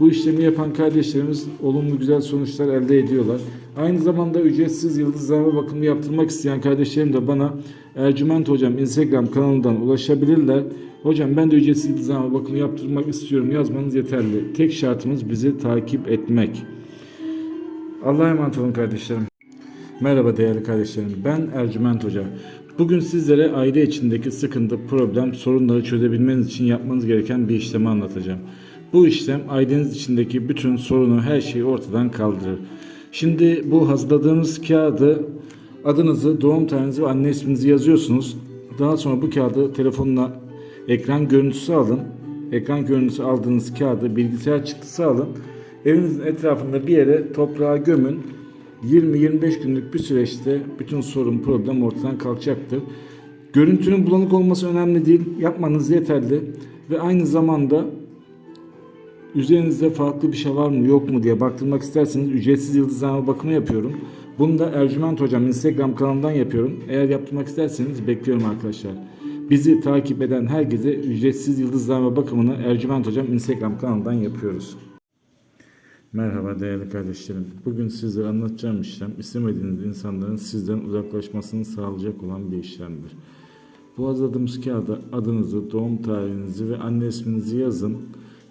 Bu işlemi yapan kardeşlerimiz olumlu güzel sonuçlar elde ediyorlar. Aynı zamanda ücretsiz yıldızlama bakımı yaptırmak isteyen kardeşlerim de bana Ercüment Hocam Instagram kanalından ulaşabilirler. Hocam ben de ücretsiz yıldızlama bakımı yaptırmak istiyorum yazmanız yeterli. Tek şartımız bizi takip etmek. Allah'a emanet olun kardeşlerim. Merhaba değerli kardeşlerim. Ben Ercüment Hoca. Bugün sizlere aile içindeki sıkıntı, problem, sorunları çözebilmeniz için yapmanız gereken bir işlemi anlatacağım. Bu işlem aileniz içindeki bütün sorunu, her şeyi ortadan kaldırır. Şimdi bu hazırladığımız kağıdı adınızı, doğum tarihinizi ve anne isminizi yazıyorsunuz. Daha sonra bu kağıdı telefonuna ekran görüntüsü alın. Ekran görüntüsü aldığınız kağıdı bilgisayar çıktısı alın. Evinizin etrafında bir yere toprağa gömün. 20-25 günlük bir süreçte bütün sorun, problem ortadan kalkacaktır. Görüntünün bulanık olması önemli değil. Yapmanız yeterli. Ve aynı zamanda üzerinizde farklı bir şey var mı yok mu diye baktırmak isterseniz ücretsiz yıldızlama bakımı yapıyorum. Bunu da Ercüment Hocam Instagram kanalından yapıyorum. Eğer yaptırmak isterseniz bekliyorum arkadaşlar. Bizi takip eden herkese ücretsiz yıldızlama bakımını Ercüment Hocam Instagram kanalından yapıyoruz. Merhaba değerli kardeşlerim. Bugün sizlere anlatacağım işlem istemediğiniz insanların sizden uzaklaşmasını sağlayacak olan bir işlemdir. Bu hazırladığımız kağıda adınızı, doğum tarihinizi ve anne isminizi yazın